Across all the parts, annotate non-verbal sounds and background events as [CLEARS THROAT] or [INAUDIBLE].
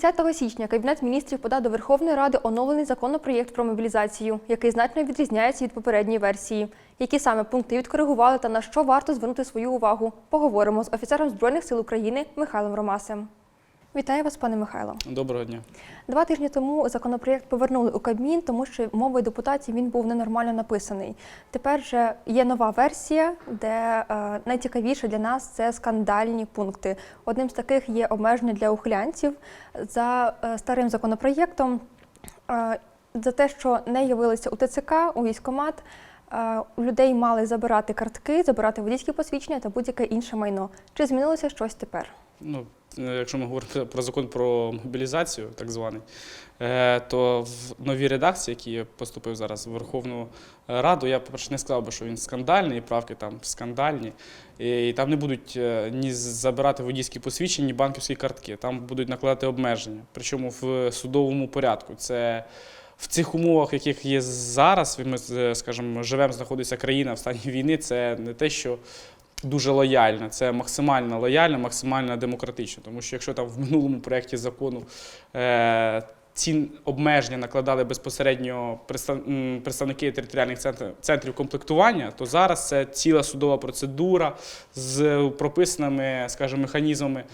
30 січня Кабінет міністрів подав до Верховної Ради оновлений законопроєкт про мобілізацію, який значно відрізняється від попередньої версії. Які саме пункти відкоригували та на що варто звернути свою увагу? Поговоримо з офіцером Збройних сил України Михайлом Ромасем. Вітаю вас, пане Михайло. Доброго дня. Два тижні тому законопроєкт повернули у Кабмін, тому що мовою депутатів він був ненормально написаний. Тепер же є нова версія, де е, найцікавіше для нас це скандальні пункти. Одним з таких є обмеження для ухилянців за е, старим законопроєктом. Е, за те, що не явилися у ТЦК, у військкомат, е, у людей мали забирати картки, забирати водійські посвідчення та будь-яке інше майно. Чи змінилося щось тепер? Ну, якщо ми говоримо про закон про мобілізацію, так званий, е, то в новій редакції, які поступив зараз в Верховну Раду, я по-перше не сказав би, що він скандальний, і правки там скандальні. І там не будуть е, ні забирати водійські посвідчення, ні банківські картки. Там будуть накладати обмеження. Причому в судовому порядку. Це в цих умовах, яких є зараз, ми е, скажімо, живемо, знаходиться країна в стані війни. Це не те, що дуже лояльна, це максимально лояльна, максимально демократична. Тому що якщо там в минулому проєкті закону е, ці обмеження накладали безпосередньо представники територіальних центрів, комплектування, то зараз це ціла судова процедура з прописаними, скажімо, механізмами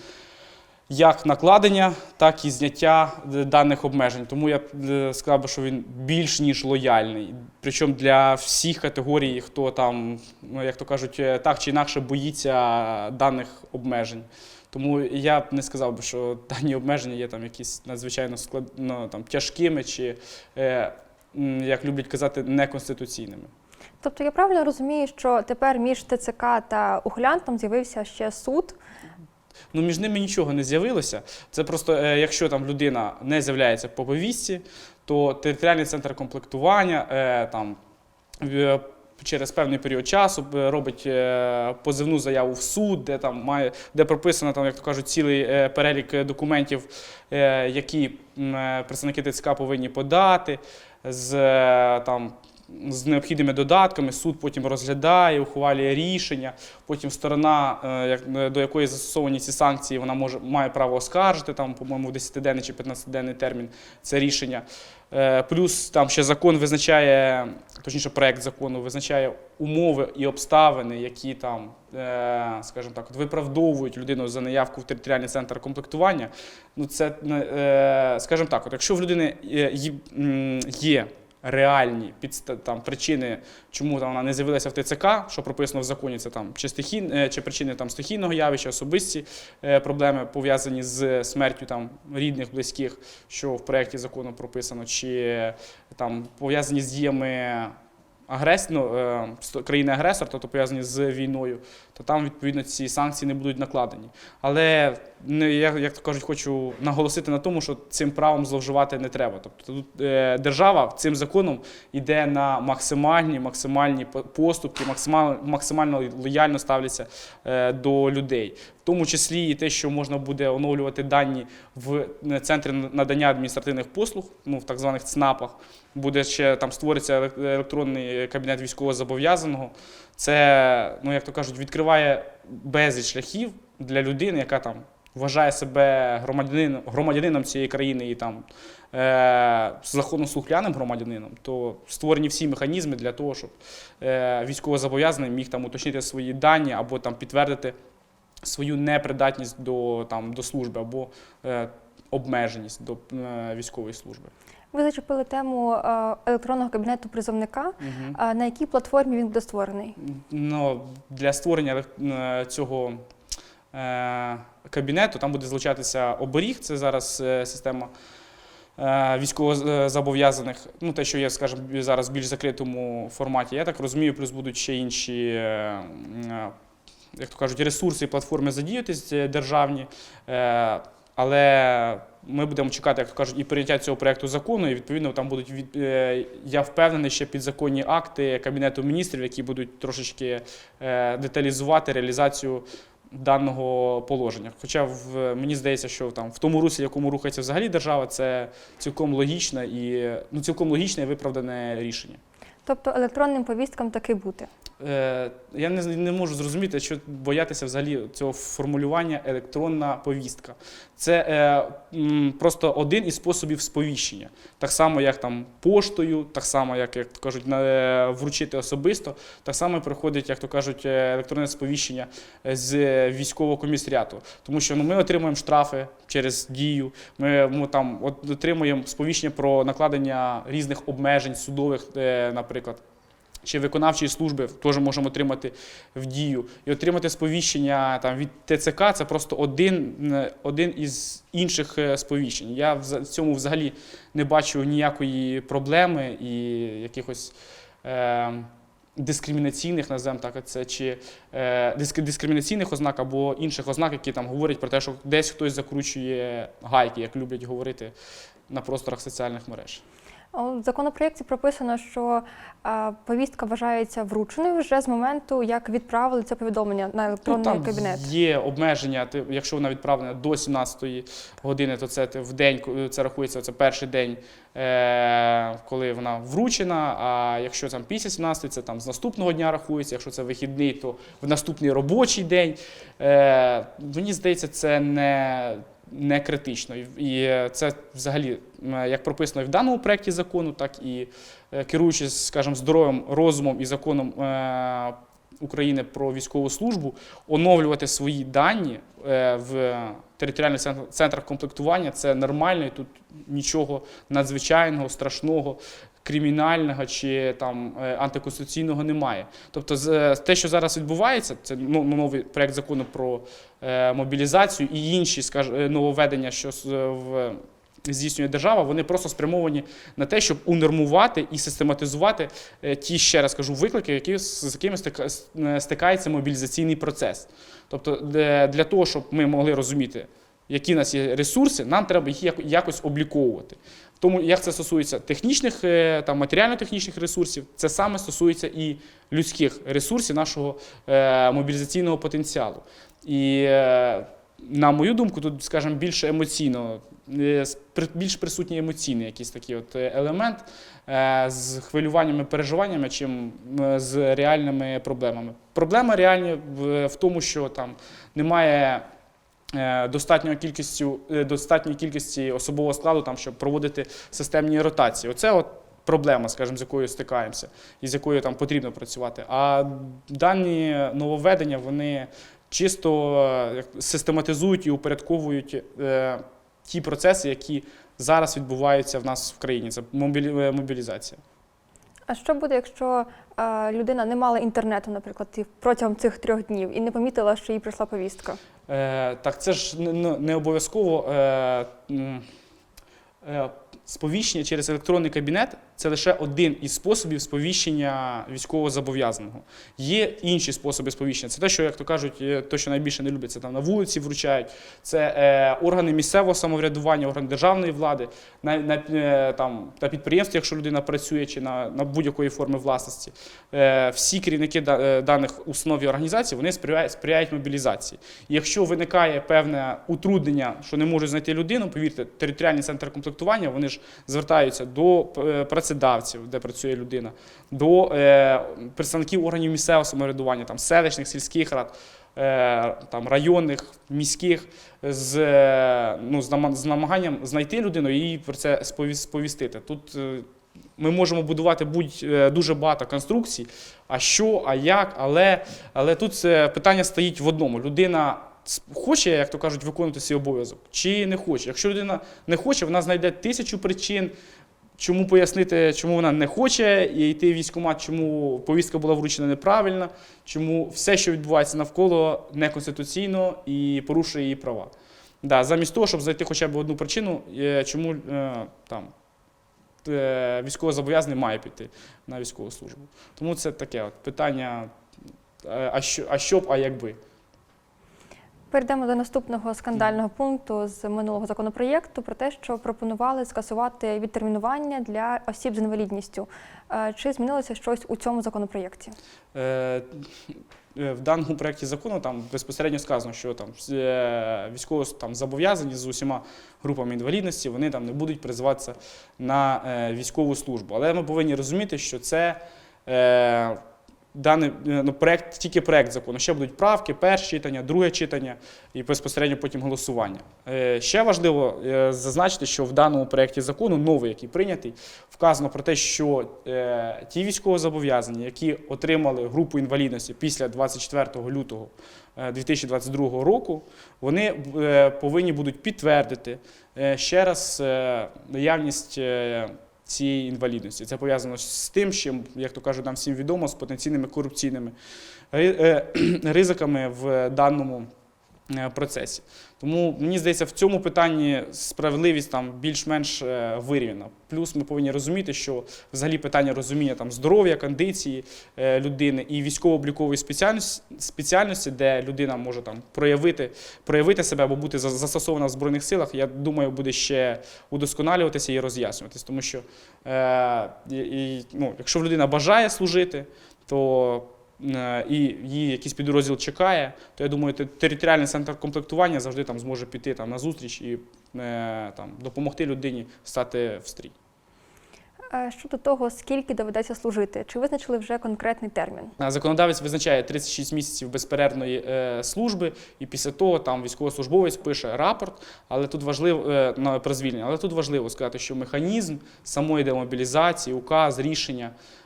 як накладення, так і зняття е, даних обмежень. Тому я е, сказав би, що він більш ніж лояльний. Причому для всіх категорій, хто там, ну, як то кажуть, е, так чи інакше боїться даних обмежень. Тому я б не сказав би, що [LAUGHS] дані обмеження є там якісь надзвичайно склад... ну, там, тяжкими чи, як люблять казати, неконституційними. Тобто я правильно розумію, що тепер між ТЦК та ухилянтом з'явився ще суд. Ну, між ними нічого не з'явилося. Це просто, е, якщо там людина не з'являється по повістці, то територіальний центр комплектування е, там, через певний період часу е, робить е, позивну заяву в суд, де там має, де прописано, там, як то кажуть, цілий е, перелік е, документів, е, які е, представники ТЦК повинні подати. З е, там. З необхідними додатками суд потім розглядає, ухвалює рішення. Потім сторона, е, е, до якої застосовані ці санкції, вона може має право оскаржити там, по-моєму, в 10-денний чи 15-денний термін це рішення. Е, Плюс там ще закон визначає, точніше, проект закону визначає умови і обставини, які там, скажімо так, виправдовують людину за наявку в територіальний центр комплектування. Ну, це, скажімо так, от якщо в людини є реальні підста- там, причини, чому там, вона не з'явилася в ТЦК, що прописано в законі, це там чи, стихій, е, чи причини там, стихійного явища, особисті е, проблеми пов'язані з смертю там, рідних, близьких, що в проєкті закону прописано, чи е, там, пов'язані з діями агрес... ну, е, країни-агресор, тобто пов'язані з війною, то там відповідно ці санкції не будуть накладені. Але не, я, як то кажуть, хочу наголосити на тому, що цим правом зловживати не треба. Тобто тут е, держава цим законом йде на максимальні, максимальні поступки, максимально, максимально лояльно ставляться е, до людей. В тому числі і те, що можна буде оновлювати дані в е, центрі надання адміністративних послуг, ну в так званих ЦНАПах. Буде ще там створиться елек- електронний кабінет військовозобов'язаного. Це, ну як то кажуть, відкриває безліч шляхів для людини, яка там вважає себе громадянином, громадянином цієї країни і там е, законослухляним громадянином, то створені всі механізми для того, щоб е, військовозобов'язаний міг там уточнити свої дані або там підтвердити свою непридатність до, там, до служби або е, обмеженість до е, військової служби. Ви зачепили тему е, електронного кабінету призовника. Угу. На якій платформі він буде створений? Ну, для створення е, цього е, кабінету там буде злучатися оберіг, це зараз система військовозобов'язаних, ну те, що є, скажімо, зараз в більш закритому форматі. Я так розумію, плюс будуть ще інші. Як то кажуть, ресурси і платформи задіятись державні, але ми будемо чекати, як кажуть, і прийняття цього проекту закону, і відповідно там будуть від е, я впевнений, ще підзаконні акти Кабінету міністрів, які будуть трошечки е, деталізувати реалізацію даного положення. Хоча в мені здається, що там в тому руслі, в якому рухається взагалі держава, це цілком логічне і ну цілком логічне і виправдане рішення. Тобто електронним повісткам таки бути. Е, я не, не можу зрозуміти, що боятися взагалі цього формулювання електронна повістка. Це е, просто один із способів сповіщення. Так само, як там поштою, так само, як, як кажуть, на, е, вручити особисто, так само приходить, як то кажуть, е, електронне сповіщення з військового комісаріату. Тому що ну, ми отримуємо штрафи через дію, ми, ми там от, отримуємо сповіщення про накладення різних обмежень судових, е, наприклад чи виконавчої служби теж можемо отримати в дію. І отримати сповіщення там, від ТЦК це просто один, е, один із інших е, сповіщень. Я в цьому взагалі не бачу ніякої проблеми і якихось. Е, Дискримінаційних, називаємо так, це чи е, диск- дискримінаційних ознак або інших ознак, які там говорять про те, що десь хтось закручує гайки, як люблять говорити на просторах соціальних мереж. У законопроєкті прописано, що повістка вважається врученою вже з моменту, як відправили це повідомлення на Ну, електронний там кабінет. є обмеження. Якщо вона відправлена до 17-ї години, то це в день, це рахується, це перший день, е, коли вона вручена. А якщо там після 17-ї, це там з наступного дня рахується. Якщо це вихідний, то в наступний робочий день. Е, мені здається, це не. Не критично, І- і це взагалі як прописано і в даному проєкті закону, так і е, керуючись, скажімо, здоровим розумом і законом е, України про військову службу, оновлювати свої дані е, в територіальних центрах комплектування це нормально, і тут нічого надзвичайного, страшного, кримінального чи там е, антиконституційного немає. Тобто, з- те, що зараз відбувається, це ну, новий проект закону про е, мобілізацію і інші скаж, е, нововведення, що в здійснює держава, вони просто спрямовані на те, щоб унормувати і систематизувати е, ті, ще раз кажу, виклики, які, з якими стика- е, стикається мобілізаційний процес. Тобто, для того, щоб ми могли розуміти, які в нас є ресурси, нам треба їх як- якось обліковувати. Тому як це стосується технічних е, там матеріально-технічних ресурсів, це саме стосується і людських ресурсів нашого е, мобілізаційного потенціалу. І е, на мою думку, тут, скажімо, більше емоційно, більш присутній емоційний якийсь такий от елемент з хвилюваннями, переживаннями, чим з реальними проблемами. Проблема реальні в тому, що там немає. Е, Достатньої кількості, достатньої кількості особового складу, там, щоб проводити системні ротації. Оце от проблема, скажімо, з якою стикаємося і з якою там потрібно працювати. А дані нововведення вони чисто е, систематизують і упорядковують е, ті процеси, які зараз відбуваються в нас в країні. Це мобілі- е, мобілізація. А що буде, якщо е, людина не мала інтернету, наприклад, протягом цих трьох днів і не помітила, що їй прийшла повістка? Е, так це ж не, не- обов'язково. Е, е, Сповіщення через електронний кабінет це лише один із способів сповіщення військовозобов'язаного. Є інші способи сповіщення. Це те, що, як то кажуть, е, те, що найбільше не люблять, це там на вулиці вручають, це е, органи місцевого самоврядування, органи державної влади, на, на, е, там, на підприємстві, якщо людина працює, чи на, на будь-якої форми власності. Е, всі керівники е, даних установ і організацій вони сприяють, сприяють мобілізації. Якщо виникає певне утруднення, що не можуть знайти людину, повірте, територіальні центри комплектування вони ж звертаються до е, працедавців, де працює людина, до е, представників органів місцевого самоврядування, там селищних, сільських рад. е, Там районних, міських з, е, ну, з нама- з намаганням знайти людину і про це сповістити. Тут ми можемо будувати будь дуже багато конструкцій. А що, а як, але, але тут питання стоїть в одному. Людина хоче, як то кажуть, виконувати свій обов'язок, чи не хоче. Якщо людина не хоче, вона знайде тисячу причин. Чому пояснити, чому вона не хоче йти в військкомат, чому повістка була вручена неправильно, чому все, що відбувається навколо, неконституційно і порушує її права. Да, замість того, щоб знайти хоча б одну причину, е, чому е, там е, військовозобов'язаний має піти на військову службу. Тому це таке от питання, а що, а що б, а якби. Перейдемо до наступного скандального пункту з минулого законопроєкту про те, що пропонували скасувати відтермінування для осіб з інвалідністю. Е, Чи змінилося щось у цьому законопроєкті? Е, е, В даному проєкті закону там безпосередньо сказано, що там військово там зобов'язані з усіма групами інвалідності, вони там не будуть призиватися на е, військову службу. Але ми повинні розуміти, що це е, даний е, ну, проект, тільки проект закону. Ще будуть правки, перше читання, друге читання і безпосередньо потім голосування. Е, Ще важливо е, зазначити, що в даному проєкті закону, новий, який прийнятий, вказано про те, що ті військовозобов'язані, які отримали групу інвалідності після 24 лютого е, 2022 року, вони повинні будуть підтвердити ще раз наявність. Цієї інвалідності. Це пов'язано з тим, що, як то кажуть, нам всім відомо, з потенційними корупційними е, [CLEARS THROAT] ризиками в даному е, процесі. Тому мені здається, в цьому питанні справедливість там більш-менш е, вирівняна. Плюс ми повинні розуміти, що взагалі питання розуміння там здоров'я, кондиції е, людини і військово-облікової спеціальності, спеціальності, де людина може там проявити, проявити себе або бути застосована в збройних силах, я думаю, буде ще удосконалюватися і роз'яснюватись. Тому що е, і, ну, якщо людина бажає служити, то і її якийсь підрозділ чекає, то я думаю, територіальний центр комплектування завжди там зможе піти там на зустріч і е, там допомогти людині стати в стрій. Е, Щодо того, скільки доведеться служити, чи визначили вже конкретний термін? Законодавець визначає 36 місяців безперервної е, служби, і після того там військовослужбовець пише рапорт, але тут важливо е, на про звільнення. Але тут важливо сказати, що механізм самої демобілізації, указ, рішення е,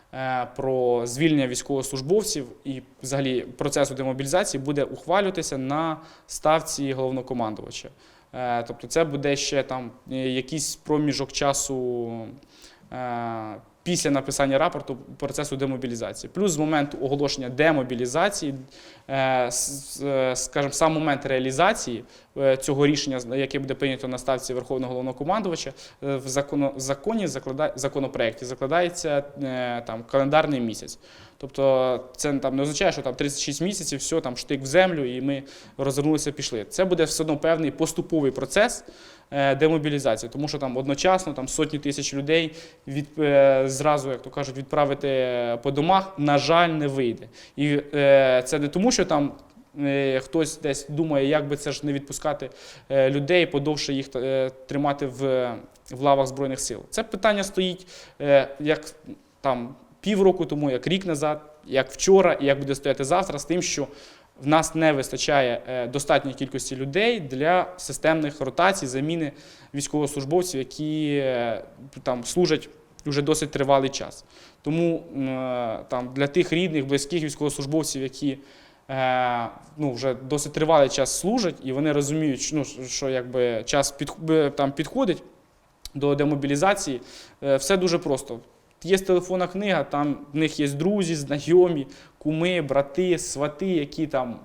про звільнення військовослужбовців і взагалі процесу демобілізації буде ухвалюватися на ставці головнокомандувача. Е, Тобто, це буде ще там е, якийсь проміжок часу. Після написання рапорту процесу демобілізації, плюс з моменту оголошення демобілізації, е, е, скажімо, сам момент реалізації е, цього рішення, яке буде прийнято на ставці Верховного головнокомандувача, в законі законопроекті закладається там календарний місяць. Тобто це там не означає, що там 36 місяців, все там штик в землю, і ми розвернулися, пішли. Це буде все одно певний поступовий процес демобілізації, тому що там одночасно там сотні тисяч людей від е, зразу, як то кажуть, відправити по домах, на жаль, не вийде. І е, це не тому, що там. е, Хтось десь думає, як би це ж не відпускати е, людей, подовше їх е, тримати в, в лавах Збройних сил. Це питання стоїть е, як там півроку тому, як рік назад, як вчора, і як буде стояти завтра, з тим, що в нас не вистачає е, достатньої кількості людей для системних ротацій, заміни військовослужбовців, які е, там служать вже досить тривалий час. Тому е, там для тих рідних, близьких військовослужбовців, які ну, вже досить тривалий час служать, і вони розуміють, ну, що якби час під, там підходить до демобілізації, все дуже просто. Є телефонна книга, там в них є друзі, знайомі, куми, брати, свати, які там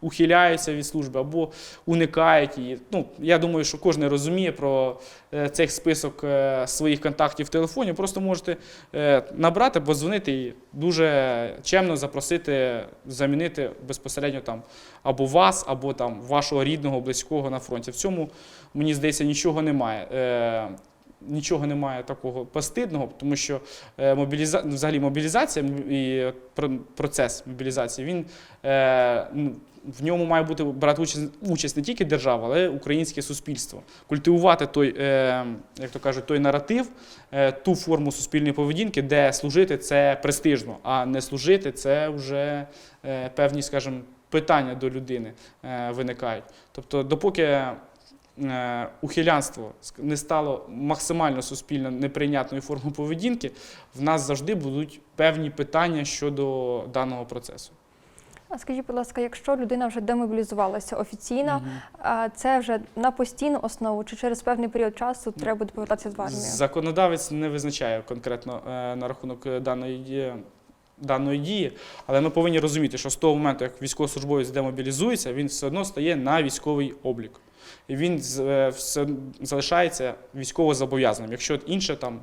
ухиляються від служби або уникають її. Ну, я думаю, що кожен розуміє про е, цей список е, своїх контактів в телефоні. Просто можете е, набрати, подзвонити і дуже чемно запросити замінити безпосередньо там або вас, або там вашого рідного, близького на фронті. В цьому, мені здається, нічого немає. Нічого немає такого постидного, тому що е, мобіліза... взагалі мобілізація і процес мобілізації, він е, ну, в ньому має бути брати участь, участь не тільки держава, але й українське суспільство. Культивувати той, е, як то кажуть, той наратив, ту форму суспільної поведінки, де служити це престижно, а не служити це вже певні, скажімо, питання до людини виникають. Тобто, допоки ухилянство ск- не стало максимально суспільно неприйнятною формою поведінки, в нас завжди будуть певні питання щодо даного процесу. А скажіть, будь ласка, якщо людина вже демобілізувалася офіційно, а це вже на постійну основу, чи через певний період часу треба буде повертатися в армію? Законодавець не визначає конкретно е, на рахунок е, даної. Даної дії, але ми повинні розуміти, що з того моменту, як військовослужбовець демобілізується, він все одно стає на військовий облік. Він е, все залишається військово зобов'язаним. Якщо інше там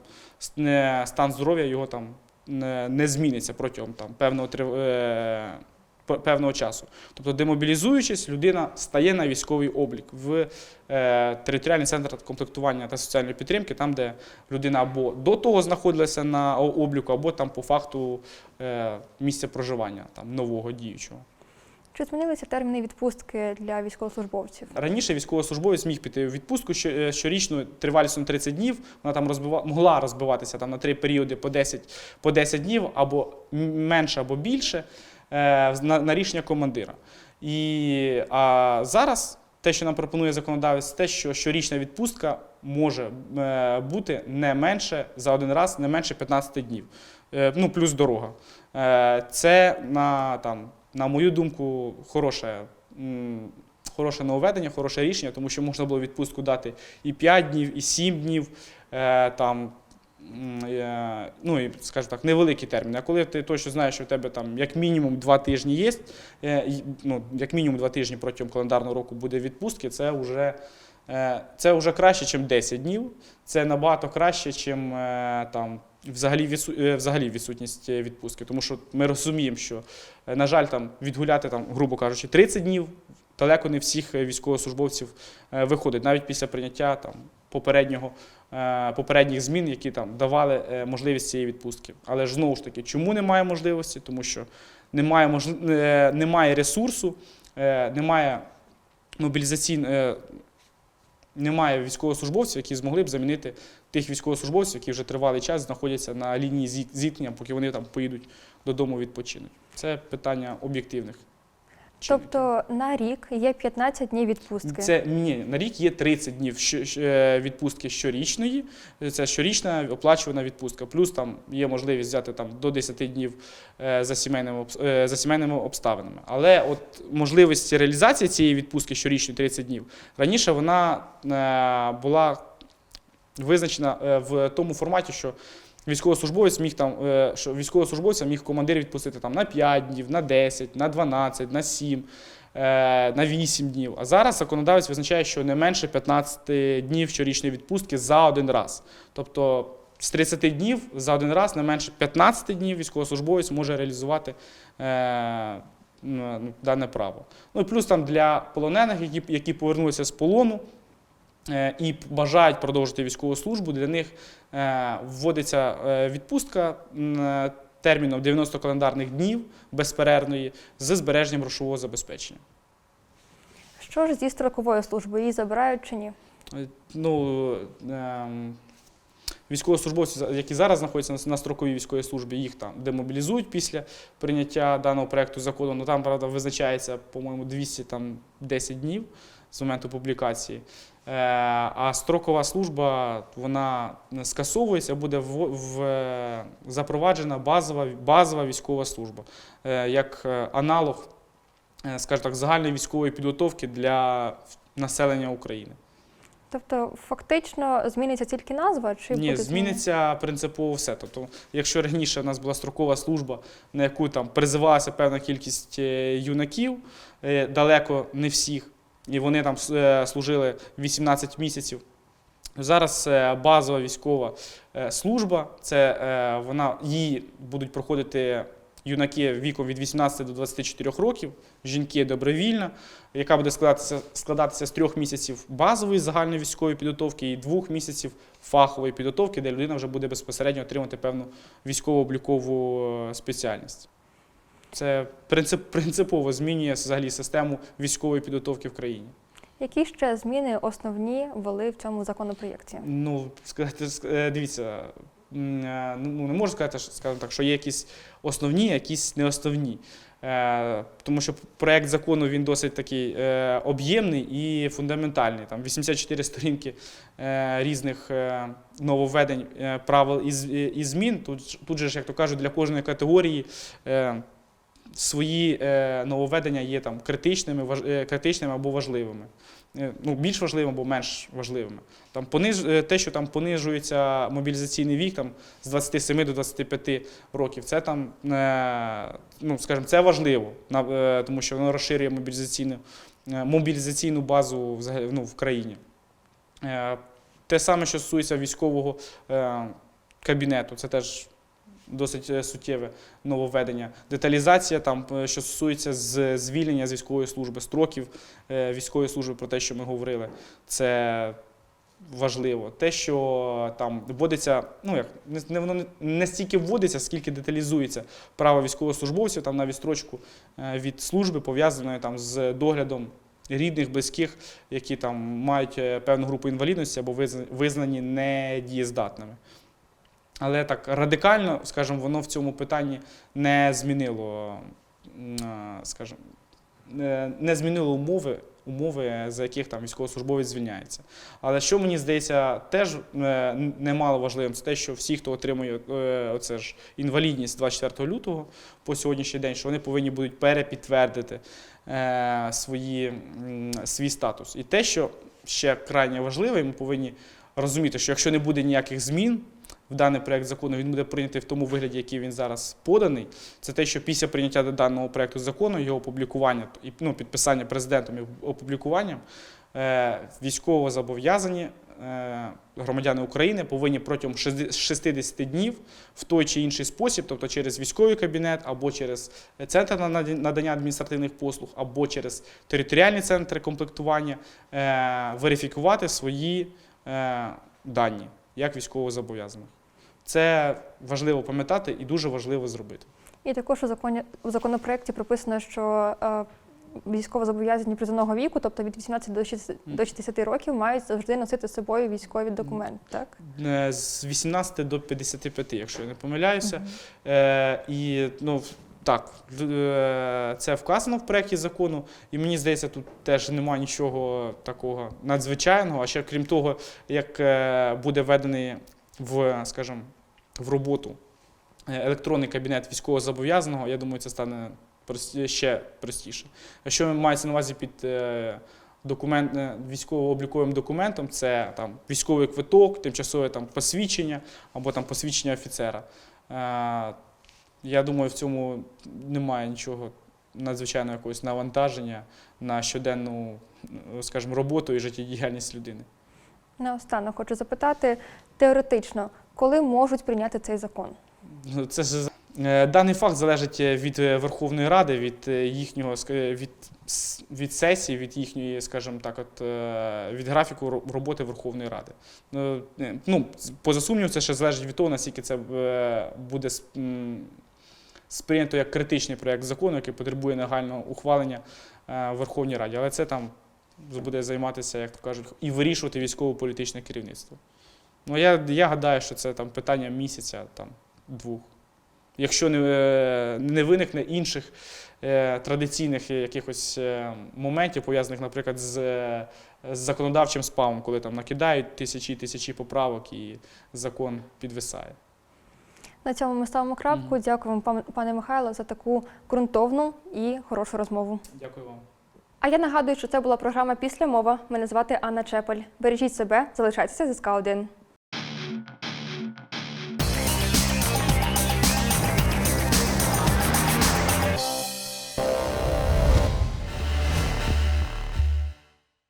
стан здоров'я його там не, зміниться протягом там певного е, певного часу. Тобто, демобілізуючись, людина стає на військовий облік в е, територіальний центр комплектування та соціальної підтримки, там, де людина або до того знаходилася на обліку, або там по факту місця проживання там, нового діючого. Чи змінилися терміни відпустки для військовослужбовців? Раніше військовослужбовець міг піти у відпустку е, щорічно тривалістю на 30 днів. Вона там розбива, могла розбиватися там на три періоди по 10, по 10 днів, або менше, або більше е, на, на рішення командира. І а зараз те, що нам пропонує законодавець, те, що щорічна відпустка може е, бути не менше за один раз, не менше 15 днів. Ну, плюс дорога. Це на, там, на мою думку, хороше. Хороше нововведення, хороше рішення, тому що можна було відпустку дати і 5 днів, і 7 днів, е, там, е, ну і, скажімо так, невеликі терміни. А коли ти точно знаєш, що в тебе там як мінімум 2 тижні є, е, ну, як мінімум 2 тижні протягом календарного року буде відпустки, це вже, це вже краще, ніж 10 днів. Це набагато краще, ніж там. Взагалі, відсу- е, взагалі відсутність е, відпустки, тому що ми розуміємо, що, е, на жаль, там відгуляти, там, грубо кажучи, 30 днів далеко не всіх військовослужбовців виходить, навіть після прийняття там, попереднього, попередніх змін, які там давали можливість цієї відпустки. Але ж знову ж таки, чому немає можливості? Тому що немає, е, немає ресурсу, немає мобілізаційної. Немає військовослужбовців, які змогли б замінити тих військовослужбовців, які вже тривалий час знаходяться на лінії зіткнення, поки вони там поїдуть додому відпочинуть. Це питання об'єктивних. Тобто на рік є 15 днів відпустки. Це ні, на рік є 30 днів е, відпустки щорічної. Це щорічна оплачувана відпустка. Плюс там є можливість взяти там до 10 днів е, за сімейними е, за сімейними обставинами. Але от можливість реалізації цієї відпустки щорічної 30 днів раніше вона була визначена е, в тому форматі, що військовослужбовець міг там, е, що військовослужбовця міг командир відпустити там на 5 днів, на 10, на 12, на 7, е, на 8 днів. А зараз законодавець визначає, що не менше 15 днів щорічної відпустки за один раз. Тобто з 30 днів за один раз не менше 15 днів військовослужбовець може реалізувати ну, дане право. Ну і плюс там для полонених, які, які повернулися з полону і бажають продовжити військову службу, для них е, вводиться е, відпустка е, терміном 90 календарних днів безперервної з збереженням грошового забезпечення. Що ж зі строковою службою її забирають чи ні? Е, Ну, військовослужбовці, які зараз знаходяться на, на строковій військовій службі, їх там демобілізують після прийняття даного проекту закону. Ну там, правда, визначається, по-моєму, 210 днів з моменту публікації. Е, а строкова служба вона скасовується, буде в, в, запроваджена базова, базова військова служба е, як е, аналог, скажімо так, загальної військової підготовки для населення України. Тобто фактично зміниться тільки назва, чи Ні, буде зміни? зміниться принципово все. Тобто, якщо раніше в нас була строкова служба, на яку там призивалася певна кількість юнаків, далеко не всіх, і вони там е, служили 18 місяців. Зараз е, базова військова е, служба, це вона її будуть проходити юнаки віком від 18 до 24 років, жінки добровільно, яка буде складатися, складатися з трьох місяців базової загальної військової підготовки і двох місяців фахової підготовки, де людина вже буде безпосередньо отримати певну військово-облікову спеціальність. Це принцип, принципово змінює взагалі систему військової підготовки в країні. Які ще зміни основні ввели в цьому законопроєкті? Ну, сказати, е, дивіться, е, ну не можу сказати, що, скажімо так, що є якісь основні, якісь не основні. Е, Тому що проєкт закону він досить такий об'ємний і фундаментальний. Там 84 сторінки різних нововведень, правил і, змін. Тут, тут же як то кажуть, для кожної категорії. Свої е, нововведення є там критичними, важ, е, критичними або важливими. Е, ну, більш важливими або менш важливими. Там пониж, те, що там понижується мобілізаційний вік там, з 27 до 25 років, це там, ну, скажімо, це важливо, тому що воно розширює мобілізаційну, мобілізаційну базу ну, в країні. Те саме, що стосується військового кабінету, це теж досить е, суттєве нововведення. Деталізація, там, е, що стосується звільнення з військової служби, строків е, військової служби, про те, що ми говорили, це важливо. Те, що там вводиться, ну як не, воно не, стільки вводиться, скільки деталізується право військовослужбовців там на відстрочку від служби, пов'язаної там з доглядом рідних, близьких, які там мають певну групу інвалідності або визнані недієздатними. Але так радикально, скажімо, воно в цьому питанні не змінило, е, скажімо, е, не змінило умови, умови, за яких там військовослужбовець звільняється. Але що мені здається, теж е, немало важливим, це те, що всі, хто отримує оце ж інвалідність 24 лютого по сьогоднішній день, що вони повинні будуть перепідтвердити свої, свій статус. І те, що ще крайне важливе, ми повинні розуміти, що якщо не буде ніяких змін в даний проект закону, він буде прийнятий в тому вигляді, який він зараз поданий. Це те, що після прийняття даного проекту закону, його опублікування і ну, підписання президентом і опублікуванням, е, військово зобов'язані е, громадяни України повинні протягом 60 днів в той чи інший спосіб, тобто через військовий кабінет, або через центр надання адміністративних послуг, або через територіальні центри комплектування, е, верифікувати свої дані як військовозобов'язаних. Це важливо пам'ятати і дуже важливо зробити. І також у законі у законопроекті прописано, що е, військовозобов'язані призовного віку, тобто від 18 до 60 до 60 років, мають завжди носити з собою військовий документ. Так Е, З 18 до 55, якщо я не помиляюся. Е, і ну, так, е, це вказано в проєкті закону, і мені здається, тут теж немає нічого такого надзвичайного. А ще крім того, як е, буде введений в, скажімо, в роботу е, електронний кабінет військовозобов'язаного, я думаю, це стане ще простіше. Що мається на увазі під е, документ, е, військово-обліковим документом, це там військовий квиток, тимчасове там посвідчення або там посвідчення офіцера. Я думаю, в цьому немає нічого надзвичайного якогось навантаження на щоденну, е, скажімо, роботу і життєдіяльність людини. наостанок хочу запитати теоретично, коли можуть прийняти цей закон? Ну, Це ж е, даний факт залежить від е, Верховної Ради, від е, їхнього від, від сесії, від їхньої, скажімо так, от е, від графіку роботи Верховної Ради. Ну, е, Ну, поза сумнівом, це ще залежить від того, наскільки це е, буде сприйнято як критичний проєкт закону, який потребує нагального ухвалення е, в Верховній Раді. Але це там буде займатися, як то кажуть, і вирішувати військово-політичне керівництво. Ну, я, я гадаю, що це там питання місяця, там, двох. Якщо не, е, не виникне інших е, традиційних якихось е, моментів, пов'язаних, наприклад, з, е, з законодавчим спамом, коли там накидають тисячі і тисячі поправок і закон підвисає. На цьому ми ставимо крапку. Мгм. Дякую вам, пане Михайло, за таку ґрунтовну і хорошу розмову. Дякую вам. А я нагадую, що це була програма Після мова. Мене звати Анна Чепель. Бережіть себе, залишайтеся зі СК 1